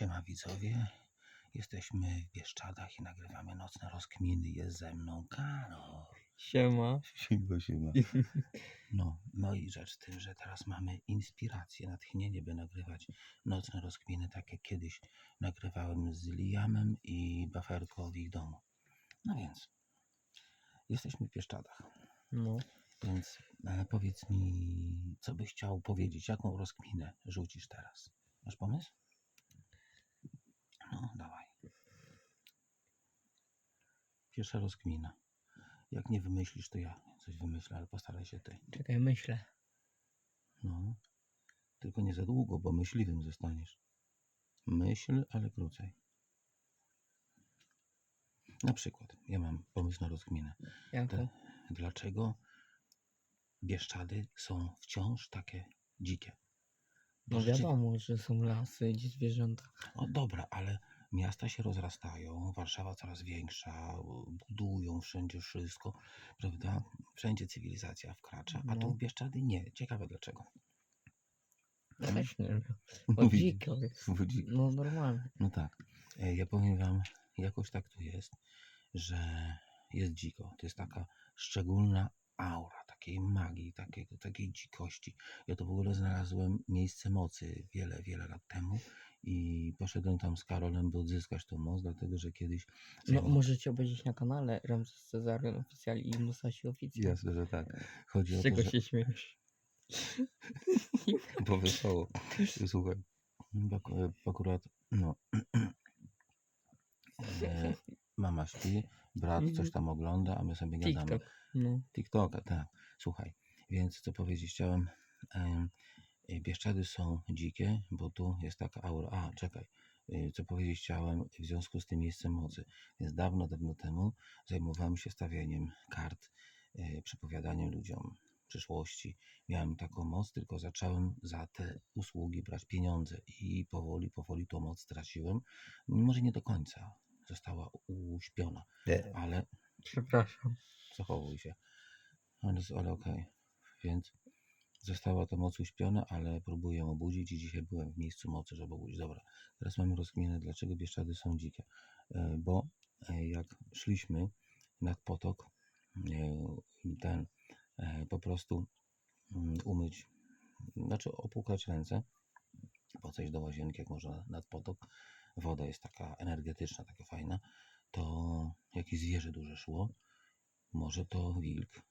Siema widzowie, jesteśmy w Bieszczadach i nagrywamy nocne rozkminy. Jest ze mną Karol. Siema. Siema, siema. No, no i rzecz w tym, że teraz mamy inspirację, natchnienie, by nagrywać nocne rozkminy, tak jak kiedyś nagrywałem z Liamem i Baferko w ich domu. No więc, jesteśmy w Bieszczadach, No. więc e, powiedz mi, co byś chciał powiedzieć, jaką rozkminę rzucisz teraz? Masz pomysł? No, dawaj. Pierwsza rozkmina. Jak nie wymyślisz, to ja coś wymyślę, ale postaraj się ty. Czekaj, myślę. No. Tylko nie za długo, bo myśliwym zostaniesz. Myśl, ale krócej. Na przykład, ja mam pomysł na rozkminę. Jaką? Te, dlaczego Bieszczady są wciąż takie dzikie? Bo No rzeczy- wiadomo, że są lasy, gdzie zwierzęta. O dobra, ale miasta się rozrastają, Warszawa coraz większa, budują wszędzie wszystko, prawda? Wszędzie cywilizacja wkracza, a tu No. Bieszczady nie. Ciekawe dlaczego. Też nie wiem. Bo Mówi- dziko jest. No normalnie. No tak. E, Ja powiem wam, jakoś tak tu jest, że jest dziko. To jest taka szczególna aura takiej magii, takiego, takiej dzikości. Ja to w ogóle znalazłem miejsce mocy wiele, wiele lat temu i poszedłem tam z Karolem, by odzyskać tą moc, dlatego że kiedyś... No możecie obejrzeć na kanale Ramses Cezarian Oficjal i Musashi Oficjal. Jasne, że tak. Chodzi o Z czego to, że... się śmiejesz? Bo wesoło. Słuchaj, ak- akurat, no... e, Mama śpi, brat coś tam ogląda, a my sobie gadamy. TikTok. No. TikToka, tak. Słuchaj, więc co powiedzieć chciałem, em, y, Bieszczady są dzikie, bo tu jest taka aura. A, czekaj, y, co powiedzieć chciałem w związku z tym miejscem mocy. Więc dawno, dawno temu zajmowałem się stawianiem kart, y, przepowiadaniem ludziom przyszłości. Miałem taką moc, tylko zacząłem za te usługi brać pieniądze i powoli, powoli tą moc straciłem. Może nie do końca została uśpiona, ale Przepraszam. zachowuj się. Ale, ale okej. Więc została ta moc uśpiona, ale próbuję ją obudzić i dzisiaj byłem w miejscu mocy, żeby obudzić. Dobra, teraz mamy rozkminę, dlaczego Bieszczady są dzikie. E, Bo e, jak szliśmy nad potok, e, ten e, po prostu mm, umyć, znaczy opłukać ręce, po coś do łazienki, jak można nad potok, woda jest taka energetyczna, taka fajna, to jakieś zwierzę duże szło, może to wilk,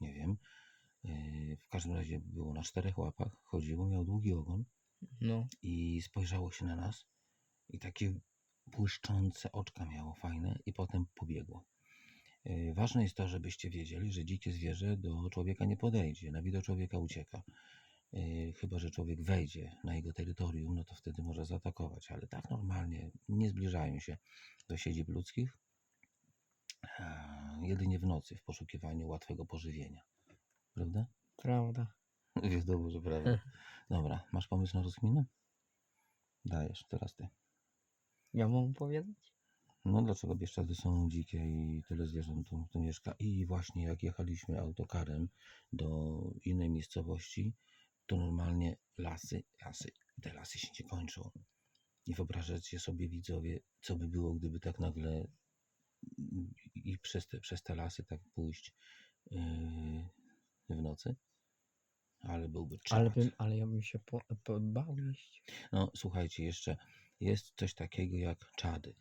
nie wiem. Yy, W każdym razie było na czterech łapach, chodziło, miał długi ogon No. i spojrzało się na nas i takie błyszczące oczka miało fajne i potem pobiegło. Yy, Ważne jest to, żebyście wiedzieli, że dzikie zwierzę do człowieka nie podejdzie, na widok człowieka ucieka. Chyba, że człowiek wejdzie na jego terytorium, no to wtedy może zaatakować, ale tak normalnie nie zbliżają się do siedzib ludzkich, jedynie w nocy w poszukiwaniu łatwego pożywienia. Prawda? Prawda. Wiadomo, że prawda. Dobra, masz pomysł na rozkminę? Dajesz, teraz ty. Ja mam powiedzieć? No dlaczego Bieszczady są dzikie i tyle zwierząt tu, tu mieszka? I właśnie jak jechaliśmy autokarem do innej miejscowości, to normalnie lasy, lasy, te lasy się nie kończą. I wyobrażacie sobie widzowie, co by było, gdyby tak nagle mm, i przez te, przez te lasy tak pójść yy, w nocy? Ale byłby Ale, czad. bym, ale ja bym się po, po, bał iść. No, słuchajcie, jeszcze jest coś takiego jak czady.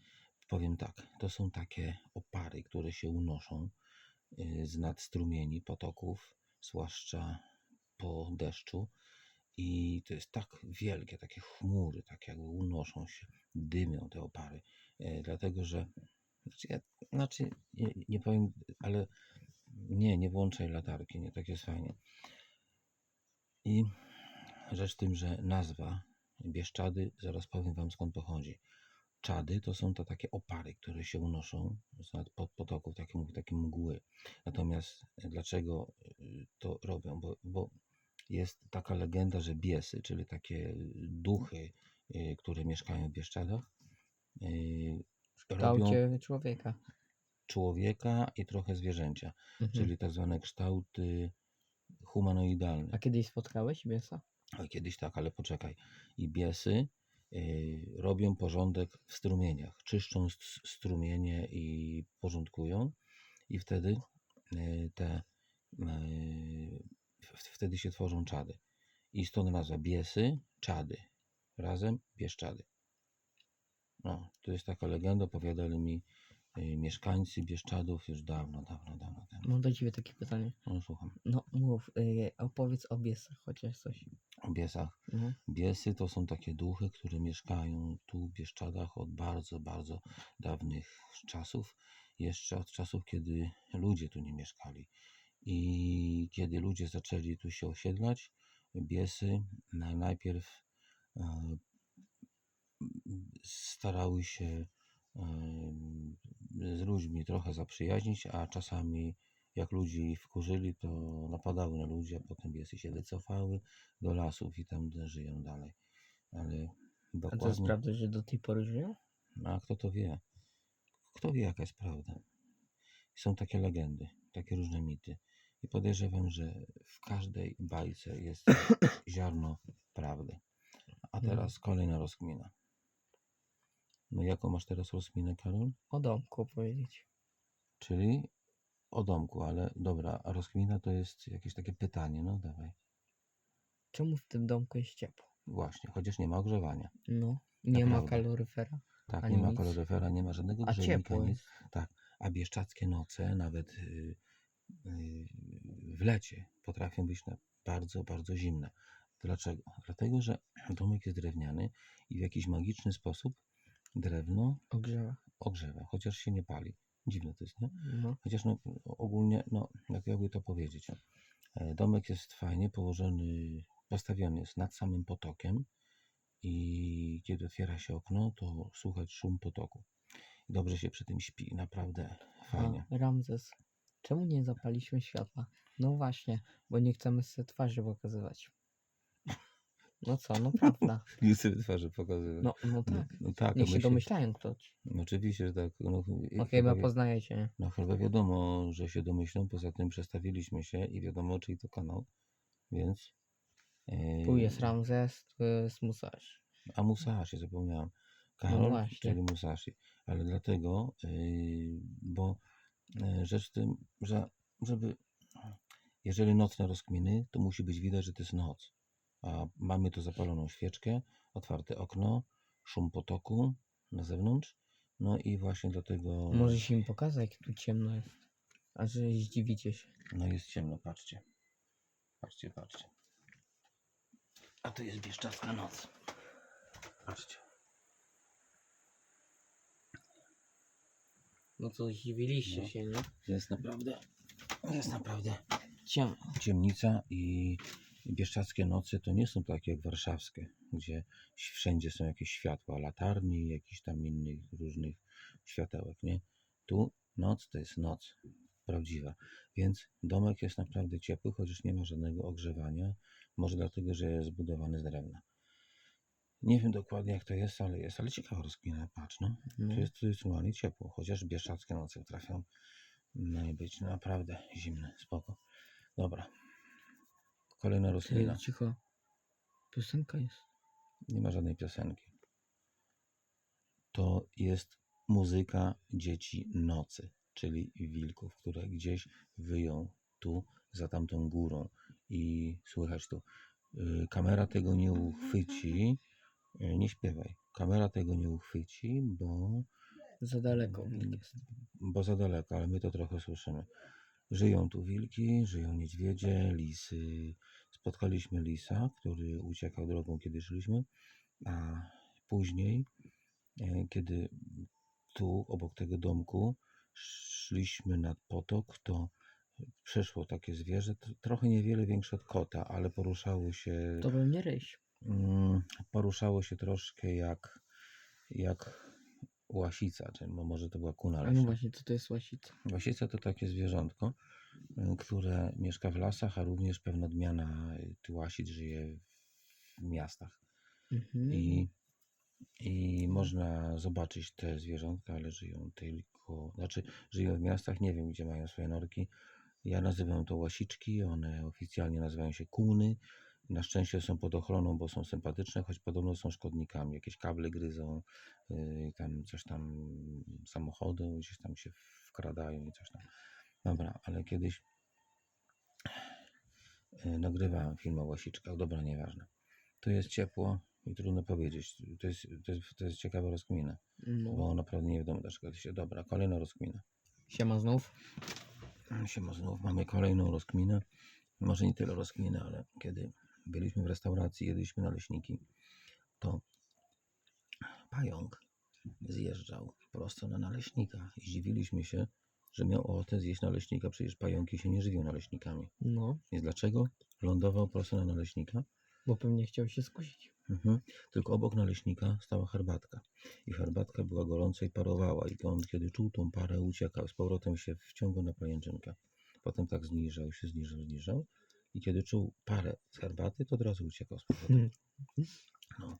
Powiem tak, to są takie opary, które się unoszą y, z nad strumieni potoków, zwłaszcza po deszczu. I to jest tak wielkie, takie chmury, tak jakby unoszą się, dymią te opary. Y, Dlatego, że znaczy, ja, znaczy nie, nie powiem, ale nie, nie włączaj latarki, nie, tak jest fajnie. I rzecz w tym, że nazwa Bieszczady, zaraz powiem Wam skąd pochodzi. Czady to są to takie opary, które się unoszą z pod potoków, takie, takie mgły. Natomiast dlaczego y, to robią? Bo, bo jest taka legenda, że biesy, czyli takie duchy, y, które mieszkają w Bieszczadach, y, W kształcie człowieka. człowieka i trochę zwierzęcia, Mhm. czyli tak zwane kształty humanoidalne. A kiedyś spotkałeś biesa? Oj, kiedyś tak, ale poczekaj. I biesy y, robią porządek w strumieniach, czyszczą st- strumienie i porządkują i wtedy y, te y, wtedy się tworzą czady. I stąd nazwa biesy, czady. Razem Bieszczady. No, to jest taka legenda, opowiadali mi y, mieszkańcy Bieszczadów już dawno, dawno, dawno temu. Mam do ciebie takie pytanie. No, słucham. No mów, y, opowiedz o biesach chociaż coś. O biesach. No. Biesy to są takie duchy, które mieszkają tu w Bieszczadach od bardzo, bardzo dawnych czasów. Jeszcze od czasów, kiedy ludzie tu nie mieszkali. I kiedy ludzie zaczęli tu się osiedlać, biesy na- najpierw e, starały się e, z ludźmi trochę zaprzyjaźnić, a czasami jak ludzi wkurzyli, to napadały na ludzi, a potem biesy się wycofały do lasów i tam żyją dalej. Ale A to jest dokładnie, prawda, że do tej pory żyją? no a kto to wie? Kto wie, jaka jest prawda? Są takie legendy, takie różne mity. I podejrzewam, że w każdej bajce jest ziarno prawdy. A Mhm. teraz kolejna rozkmina. No jaką masz teraz rozkminę, Karol? O domku opowiedzieć. Czyli o domku, ale dobra, a rozkmina to jest jakieś takie pytanie, no dawaj. Czemu w tym domku jest ciepło? Właśnie, chociaż nie ma ogrzewania. No, nie ma Naprawdę. kaloryfera. Tak, Ani nie ma nic. kaloryfera, nie ma żadnego A grzejnika, ciepło nic. jest. Tak, a bieszczackie noce, nawet y, w lecie, potrafią być na bardzo, bardzo zimne. Dlaczego? Dlatego, że domek jest drewniany i w jakiś magiczny sposób drewno Ogrzewa. ogrzewa, chociaż się nie pali. Dziwne to jest, nie? No. Chociaż no, ogólnie, no, jak jakby to powiedzieć, no, e, domek jest fajnie położony, postawiony jest nad samym potokiem i kiedy otwiera się okno, to słychać szum potoku. Dobrze się przy tym śpi, naprawdę fajnie. A, Ramzes, czemu nie zapaliśmy światła? No właśnie, bo nie chcemy sobie twarzy pokazywać. No co, no prawda. Nie chcę twarzy pokazywać. No, no tak. no tak, Niech a się my domyślają ktoś. No oczywiście, że tak. No, No chyba poznajecie, nie? no chyba wiadomo, że się domyślą, poza tym przestawiliśmy się i wiadomo, czyj to kanał, więc... e, Tu jest Ramzes, tu jest Musashi. A Musashi, zapomniałem. Karol, właśnie. czyli Musashi. Ale dlatego, yy, bo rzecz w tym, że żeby, jeżeli nocne rozkminy, to musi być widać, że to jest noc. A mamy tu zapaloną świeczkę, otwarte okno, szum potoku na zewnątrz. No i właśnie dlatego, Może się im pokazać, jak tu ciemno jest. A że zdziwicie się. no jest ciemno, patrzcie. Patrzcie, patrzcie. A to jest bieszczacka noc. Patrzcie. No to zdziwiliście No. się, nie? Jest naprawdę, jest naprawdę Ciemno. ciemnica i bieszczackie noce to nie są takie jak warszawskie, gdzie wszędzie są jakieś światła, latarni, jakichś tam innych różnych światełek, nie? Tu noc to jest noc prawdziwa, więc domek jest naprawdę ciepły, chociaż nie ma żadnego ogrzewania, może dlatego, że jest zbudowany z drewna. Nie wiem dokładnie jak to jest, ale jest, ale ciekawa rozkmina, patrz, no. No. To jest zdecydowanie ciepło, chociaż bieszczackie noce potrafią no, być naprawdę zimne, spoko. Dobra. Kolejna roślina. cicho. Piosenka jest. Nie ma żadnej piosenki. To jest muzyka dzieci nocy, czyli wilków, które gdzieś wyją tu za tamtą górą i słychać tu. Y, Kamera tego nie uchwyci. Y, Nie śpiewaj. Kamera tego nie uchwyci, bo Za daleko wilk jest. bo za daleko, ale my to trochę słyszymy. Żyją tu wilki, żyją niedźwiedzie, lisy. Spotkaliśmy lisa, który uciekał drogą, kiedy szliśmy, a później, e, kiedy tu, obok tego domku, szliśmy nad potok, to przeszło takie zwierzę, tr- trochę niewiele większe od kota, ale poruszało się To pewnie ryś. Mm, poruszało się troszkę jak, jak łasica, czy mo- może to była kuna A no leśna. właśnie, co to jest łasica? Łasica to takie zwierzątko, y, które mieszka w lasach, a również pewna odmiana y, łasic żyje w miastach. Mhm. I, I można zobaczyć te zwierzątka, ale żyją tylko, znaczy żyją w miastach, nie wiem gdzie mają swoje norki. Ja nazywam to łasiczki, one oficjalnie nazywają się kuny. Na szczęście są pod ochroną, bo są sympatyczne, choć podobno są szkodnikami. Jakieś kable gryzą, yy, tam coś tam samochody gdzieś tam się wkradają i coś tam. Dobra, ale kiedyś yy, nagrywałem film o łasiczkach. Dobra, nieważne. Tu jest ciepło i trudno powiedzieć. To jest, to jest, to jest ciekawa rozkmina, No. bo naprawdę nie wiadomo dlaczego to się... Dobra, kolejna rozkmina. Siema znów. Siema znów, mamy kolejną rozkminę. Może nie tyle rozkminę, ale kiedy byliśmy w restauracji, jedliśmy naleśniki, to pająk zjeżdżał prosto na naleśnika. I zdziwiliśmy się, że miał ochotę zjeść naleśnika, przecież pająki się nie żywią naleśnikami. No, Więc dlaczego lądował prosto na naleśnika? bo pewnie chciał się skusić. Mhm. Tylko obok naleśnika stała herbatka. I herbatka była gorąca i parowała. I on, kiedy czuł tą parę, uciekał. Z powrotem się wciągał na pajęczynkę. Potem tak zniżał się, zniżał, zniżał. I kiedy czuł parę z herbaty, to od razu uciekał z powrotem. No.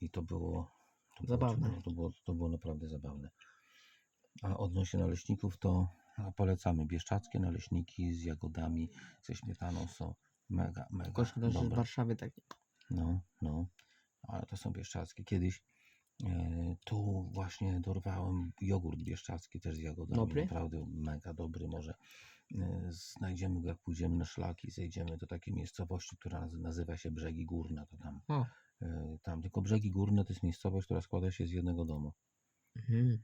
I to było... To było, Zabawne. To było, to było naprawdę zabawne. A odnośnie naleśników, to no, polecamy bieszczackie naleśniki z jagodami, ze śmietaną są mega, mega szkoda, że w. Warszawie tak nie. No, no, ale to są bieszczackie. Kiedyś e, tu właśnie dorwałem jogurt bieszczacki też z jagodami. Dobry? Naprawdę mega dobry. Może znajdziemy go, jak pójdziemy na szlaki, zejdziemy do takiej miejscowości, która naz- nazywa się Brzegi Górne. To tam, O. e, tam. Tylko Brzegi Górne to jest miejscowość, która składa się z jednego domu. Mhm.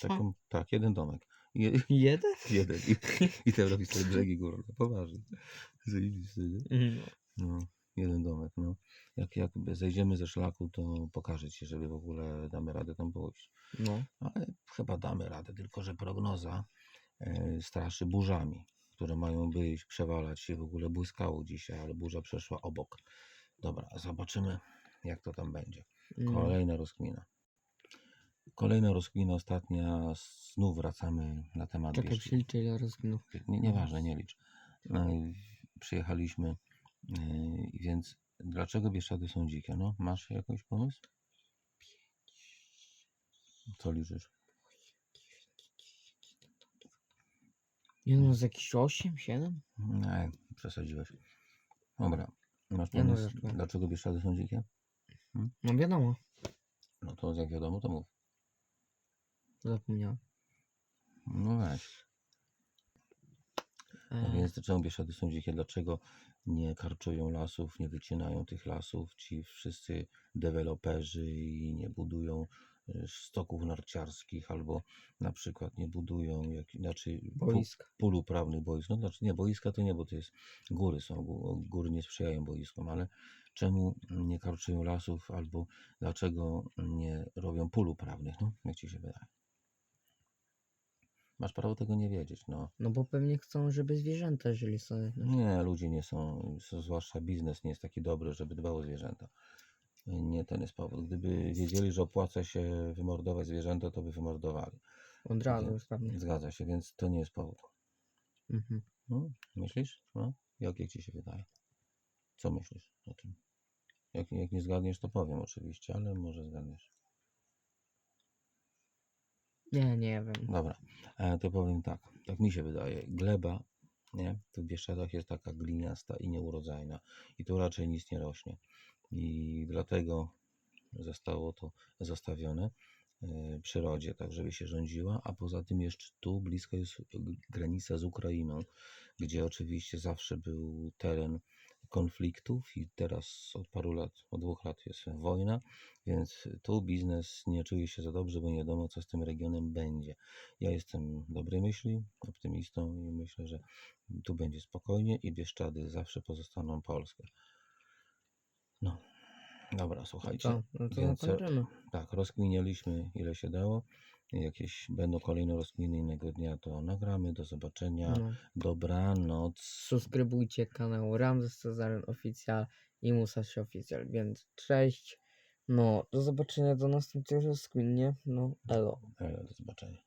Taką, tak, jeden domek. Je, Jeden? jeden. I, i ten robi sobie Brzegi Górne. Poważnie. Mhm. No, jeden domek, no. Jak, jak zejdziemy ze szlaku, to pokażę Ci, żeby w ogóle damy radę tam pójść. No. Ale chyba damy radę, tylko że prognoza e, straszy burzami, które mają być, przewalać się, w ogóle błyskało dzisiaj, ale burza przeszła obok. Dobra, zobaczymy jak to tam będzie. no. Kolejna rozkmina. Kolejna rozkmina, ostatnia, znów wracamy na temat Czekaj, Bieszczad. przeliczę ile rozkminów. Nie, nieważne, nie licz. No Przyjechaliśmy, yy, więc dlaczego Bieszczady są dzikie? No, masz jakiś pomysł? Co liczysz? Nie no, z jakieś 8, 7? Nie, przesadziłeś. Dobra, masz Ja no, pomysł, żartuję. dlaczego Bieszczady są dzikie? No wiadomo, No to jak wiadomo, to mów. zapomniałem. No weź. No E, więc dlaczego Bieszczady są dzikie? Dlaczego nie karczują lasów, nie wycinają tych lasów ci wszyscy deweloperzy i nie budują y, stoków narciarskich albo na przykład nie budują jak, znaczy boisk. pól uprawnych boisk. No znaczy nie, boiska to nie, bo to jest góry są, gó- góry nie sprzyjają boiskom, ale czemu nie karczują lasów albo dlaczego nie robią pól uprawnych? No, jak ci się wydaje? Masz prawo tego nie wiedzieć, no. No bo pewnie chcą, żeby zwierzęta żyli sobie. no. Nie, ludzie nie są, zwłaszcza biznes nie jest taki dobry, żeby dbał o zwierzęta. Nie ten jest powód. Gdyby wiedzieli, że opłaca się wymordować zwierzęta, to by wymordowali. Od razu już pewnie. Zgadza się, więc to nie jest powód. Mhm. No, myślisz? No, jak, jak ci się wydaje? Co myślisz o tym? Jak, jak nie zgadniesz, to powiem oczywiście, ale może zgadniesz. Nie, nie wiem. Dobra, e, to powiem tak. Tak mi się wydaje. Gleba, nie? Tu w Bieszczadach jest taka gliniasta i nieurodzajna. I tu raczej nic nie rośnie. I dlatego zostało to zostawione e, przyrodzie, tak żeby się rządziła. A poza tym jeszcze tu blisko jest granica z Ukrainą, gdzie oczywiście zawsze był teren konfliktów i teraz od paru lat, od dwóch lat jest wojna, więc tu biznes nie czuje się za dobrze, bo nie wiadomo co z tym regionem będzie. Ja jestem dobrej myśli, optymistą i myślę, że tu będzie spokojnie i Bieszczady zawsze pozostaną Polskie. No, dobra, słuchajcie. Co? No to więc- zakończymy. Tak, rozkminialiśmy ile się dało. Jakieś będą kolejne rozkminy innego dnia, to nagramy. Do zobaczenia. No. Dobranoc. Subskrybujcie kanał Ramzes Cezaren Oficjal i Musashi Oficjal, więc cześć. No, do zobaczenia do następnego rozkmin, nie? No, elo. E, Do zobaczenia.